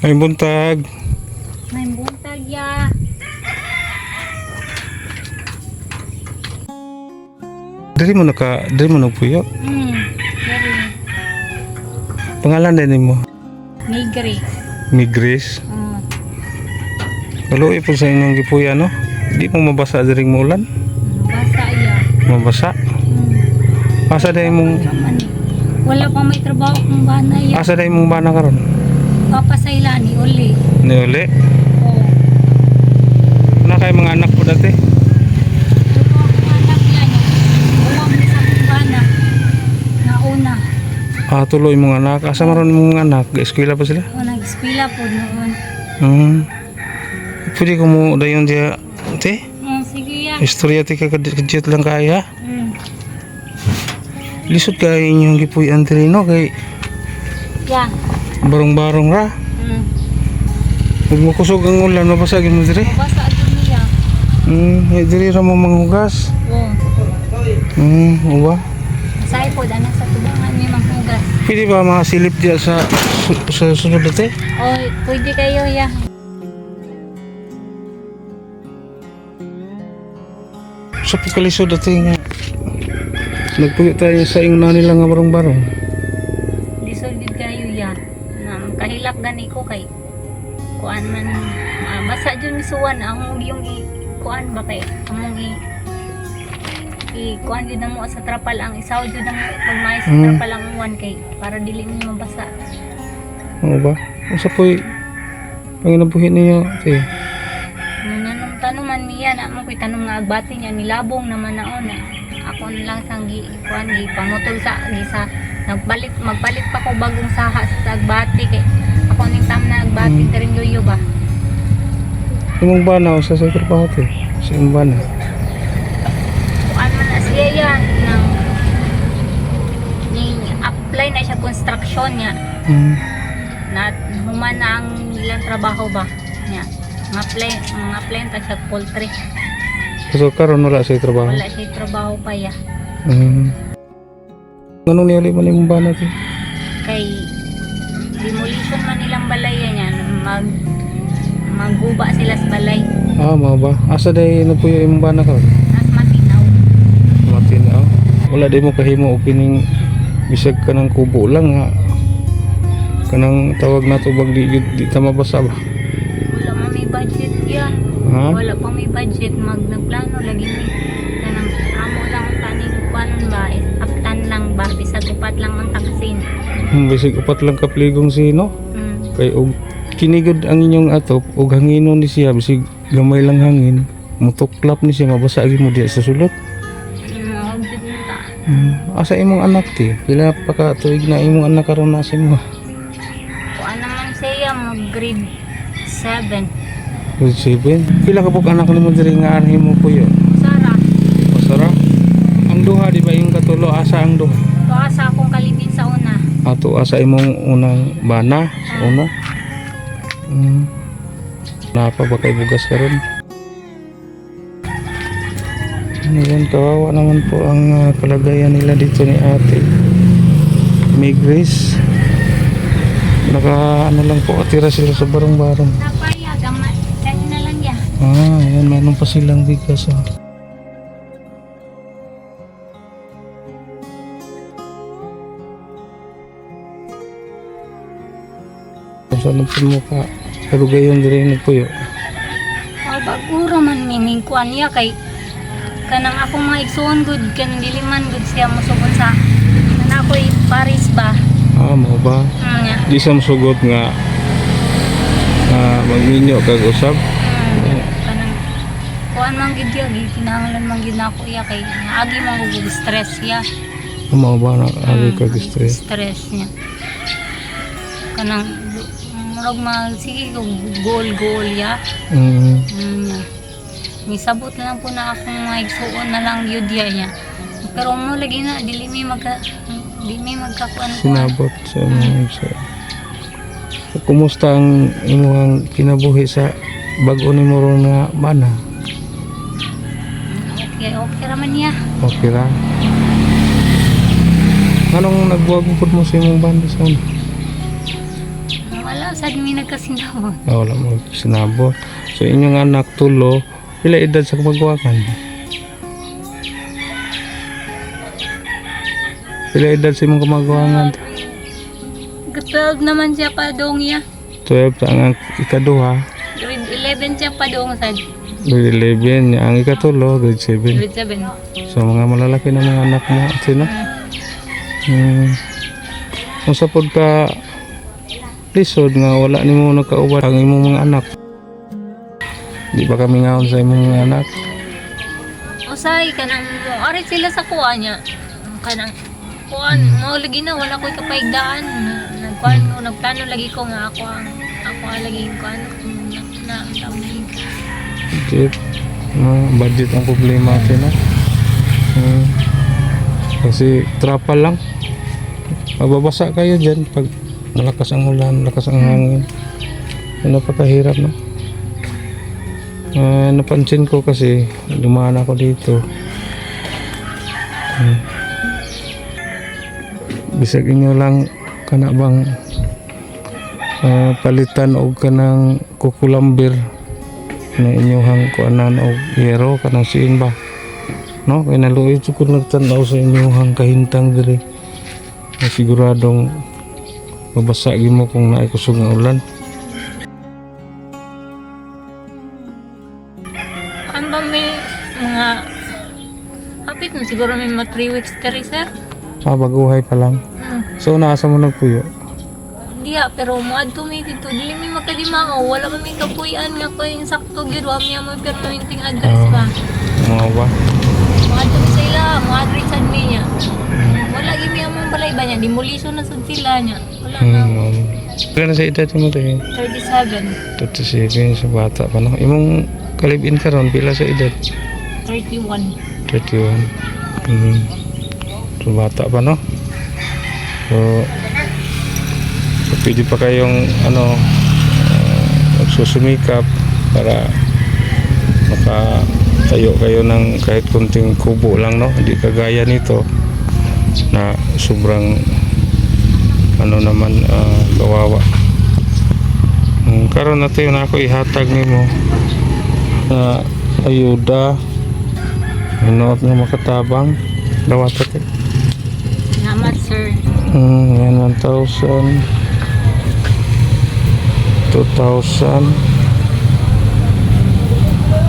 Ay buntag. May buntag ya. Diri mo naka, diri mo nagpuyo. Hmm. Very Pangalan din mo. nigri. Migris. Hmm. Kaluoy po sa inyong gipuya no. Di mo mabasa diri mo ulan. Basa ya. Mabasa. Hmm. Asa day mong eh. Wala pa may trabaho kung bana ya. asa day mong bana karon? Papasayla ni uli. Ni uli. Oo. Na kay mga anak ko dati. Yan, sa. Ah, tuloy mong anak. Asa maron mong anak? Eskwela pa sila? O nag-eskwela po noon. Hmm. Pwede ko mo dayon dia. Te, Hmm, sige ya. istorya ti ka kadjit lang kaya. Lisod kay inyong gipuyan diri no kay Yan. barong-barong ra. Hmm. Huwag mo kusog ang ulan, mabasagin mo diri. Mabasa agad niya. Hmm, eh, diri ra mo manghugas. Oo. Hmm, uba. Masay po, dana sa tubangan ni manghugas. Pwede ba makasilip diya sa sa sunod dati? Oy, pwede kayo ya. Sa pagkalisod dati nga. Nagpuyo tayo sa ing na nila nga barong-barong. Lisod gid kayo ya. Na kahilak gani ko kay kuan man ah, basa jud ni suwan ang yung i kuan ba kay among i i kuan jud mo sa trapal ang isaw jud ang pagmay sa Mm. trapal ang uwan kay para dili ni mabasa. Ano ba? Usa po'y panginabuhi niyo. Te. Nananong tanuman niya na mo koy tanong nga agbati niya nilabong naman naon eh. Ako na lang sang gi kuan gi pamutol sa gi sa nagbalik magpalit pa ko bagong saha sa agbati kay ako ning tam na agbati Mm. mm. yoyo ba. Imong bana usa sa trabaho te. Sa imong bana. Kuan man na siya yan nang ning apply na siya construction niya Hmm. na human na ang ilang trabaho ba niya. Nga apply, nga apply ta siya poultry. So karon wala sa trabaho. Wala siya trabaho pa ya. Hmm. Anong niyali man imong bana te? kay demolition man nilang balay yan mag magguba sila sa balay Ah, mao ba? Asa day napuyo imong bana karon? nas matinaw Matinaw. Wala di mo kahimo og kining bisag kanang kubo lang nga kanang tawag na tubag di di, di ta mabasa ba? wala budget Ha? wala pa may budget mag nagplano lagi ni kanang amo lang ang kaning kuanon ba is aptan lang ba bisag upat lang ang taksin Hmm, bisig upat lang kapligong sino? mm. Kay og kinigod ang inyong atop og hanginon ni siya bisig gamay lang hangin. Mutuklap ni siya mabasa mo diya sa ta Hmm. Asa imong anak ti? Pila pa ka tuig na imong anak karon na sa imo? kuan naman siya mag grade 7 7. Pila ka pug anak nimo diri nga anhi mo puyo? Sara Masara. Ang duha di ba yung katulo asa ang duha? tuwa sa akong kalibin sa una Ato asa imong unang bana sa una. Hmm. Napa ba kay bugas karon? Ano yan, kawawa naman po ang ah, kalagayan nila dito ni ate. May grace. Naka ano lang po, atira sila sa barong-barong. Ah, ayan, meron pa silang bigas. Ah. Saan ang mukha. Pero gayon din po yun. Oh, baguro man mining kuan niya kay kanang akong mga igsuon good kanang dili man good siya mosugon sa kana ko Paris ba. Ah, mo ba? Mm, nga. Di sa masugot nga ah, magminyo kag usab. Mm, kuan man gid ya kinahanglan man gid nako iya kay agi man ko stress ya. Mo ba na agi kag stress? Stress niya. Kanang murag mag sige ko goal goal ya. Mm. Mm, nga. Nisabot na lang po na akong mga igsuon na lang yun diya niya. Pero mo lagi na, dili may magka, di may magkakuan ko. Sinabot sa mga sa Kumusta ang imuhang kinabuhi sa bag-o ni mo nga bana? Raman niya. Okay ra? Anong nagbuwag mo sa imong banda sa una? Wala, sad mi nagkasinabot. Ah, wala mo sinabot. So inyong anak tulo, pila edad sa kamagwakan? Pila edad sa imong kamagwakan? Grade 12 naman siya pa dong ya. 12 sa ang ikaduha, Grade 11 siya pa dong sad. Grade 11, ang ikatulo, grade 7. Grade 7. So mga malalaki na mga anak mo, sino? Hmm. Kung sa pod ka lisod nga wala nimo nagkauban ang imong mga anak. Di ba kami ngaon sa imong mga anak? Usay kanang mo ari sila sa kuha niya. Kanang kuan mo lagi na wala ko'y kapaigdaan. Nagkuan ko nagplano lagi ko nga ako ang ako ang lagi kuan na na tawag Budget. No, budget ang problema natin ha. Hmm. Kasi trapal lang. Mababasa kayo dyan pag malakas ang ulan, malakas ang hangin. Yan napakahirap no. Ah, napansin ko kasi dumaan ako dito. Hmm. Bisag inyo lang kana bang ah, palitan og kanang kukulambir na inyuhang kuanan og yero kanang siin ba no? Kay naluoy ko nagtan-aw sa inyuhang kahintang diri. Na siguradong mabasa mo kung naay kusog nga ulan. Ano ba may mga hapit na siguro may mga 3 weeks tari sir. ah baguhay pa lang. Hmm. so naasa mo nagpuyo Diya, pero muadto mi dito. Dili mi makalimangaw. Wala man may kapuyan nga ko yung sakto gyud wa mi mo permanenteng address ba. mga ba Muadto mi sa ila, muadri sad mi niya. Wala gyud mi among balay ba niya. Demolition na sad sila niya. Wala na. hmm. Kaya sa edad mo tayo 37, 37 sa bata pa no imong kalibin karon pila sa edad 31. 31 hmm. so bata pa no so pwede pa kayong ano uh, magsusumikap para makatayo kayo ng kahit kunting kubo lang no hindi kagaya nito na sobrang ano naman ah, kawawa Hmm, karon nato yun ako ihatag nimo na ayuda Manood nga makatabang. Dawat. Salamat sir. Hmm, yan 1,000. 2,000.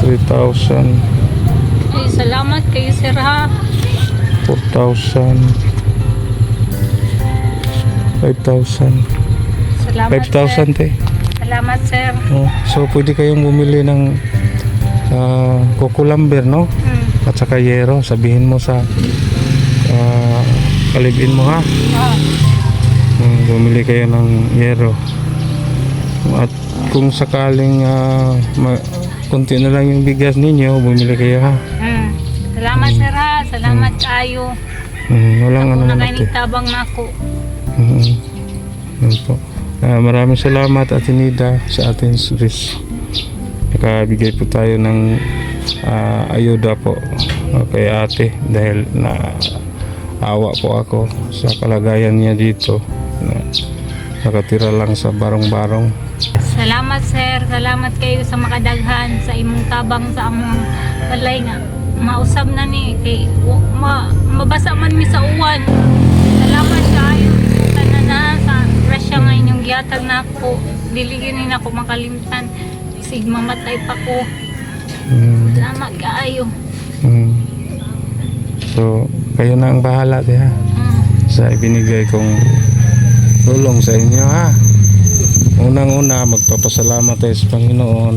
3,000. Ay, salamat kayo sir ha. 4,000. 5,000. Salamat 5,000 te. sir. Salamat sir. Oh, so pwede kayong bumili ng uh, kukulamber no? Hmm. At saka yero. Sabihin mo sa ah, kalibin mo ha. Ah, Hmm, bumili kayo ng yero. At kung sakaling ma- konti na lang yung bigas ninyo, bumili kayo ha. hmm. Salamat sir ha. Salamat kayo. Hmm, walang Ako ano na kayo ate. nagtabang na ako. Hmm, yun po. Ah, maraming salamat Ate Nida sa ating service. Nakabigay po tayo ng ah, ayuda po kay ate dahil na awa po ako sa kalagayan niya dito na nakatira lang sa barong-barong. Salamat sir. Salamat kayo sa makadaghan sa imong tabang sa among balay nga. Mausab na ni kay ma, mabasa man mi sa uwan. Salamat kayo sa na sa grasya nga inyong gihatag na ako. Dili gyud na ako makalimtan. Sig mamatay pa ko. Hmm, Salamat kaayo. hmm. So, kayo na ang bahala di ha Mm. sa ibinigay kong tulong sa inyo ha. Unang-una, magpapasalamat tayo sa Panginoon.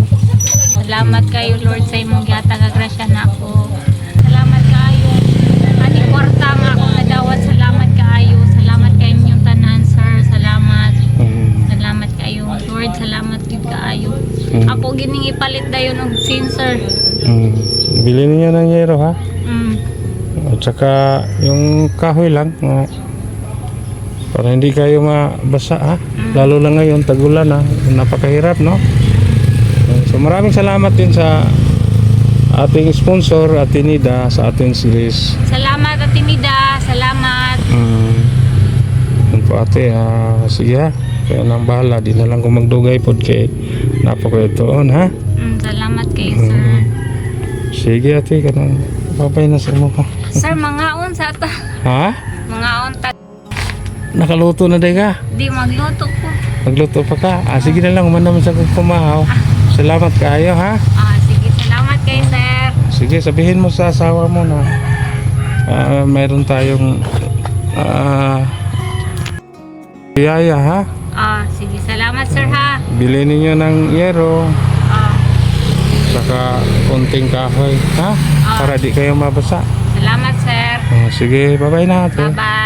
Salamat kayo Lord sa imong gihatag nga grasya na ako. Salamat kayo. Ani kwarta nga ako nadawat. Salamat kayo. Salamat kayo inyong tanan sir. Salamat. Hmm. Salamat kayo Lord. Salamat gid kaayo. Mm. Ako gining ipalit dayon og sensor. Hmm. Bili niyo ng yero ha. Mm. At saka yung kahoy lang nga para hindi kayo mabasa ha. Lalo na ngayon tagulan ha. Napakahirap no. So maraming salamat din sa ating sponsor Ate Nida sa ating series. Salamat Atinida. Salamat. Mm. ate, ah, sige ha. Kaya nang bahala, di na lang ko magdugay pod kay napakaytoon ha. Mm, salamat kay sir. Sige ate, kanang babay na sa mo ka. Sir, mga sa ta. Ha? Mga ta. Nakaluto na day ka? Di magluto ko. Magluto pa ka? Ah, sige na lang, man naman sa kumahaw. Salamat kayo ha. Ah, sige, salamat kay sir. Sige, sabihin mo sa asawa mo na ah, mayroon tayong ah, biyaya ha. Ah, sige, salamat sir ha. Bili ninyo ng yero, Ah, saka konting kahoy ha. Para di kayo mabasa. salamat sir. Ah, sige, bye-bye na. Bye-bye.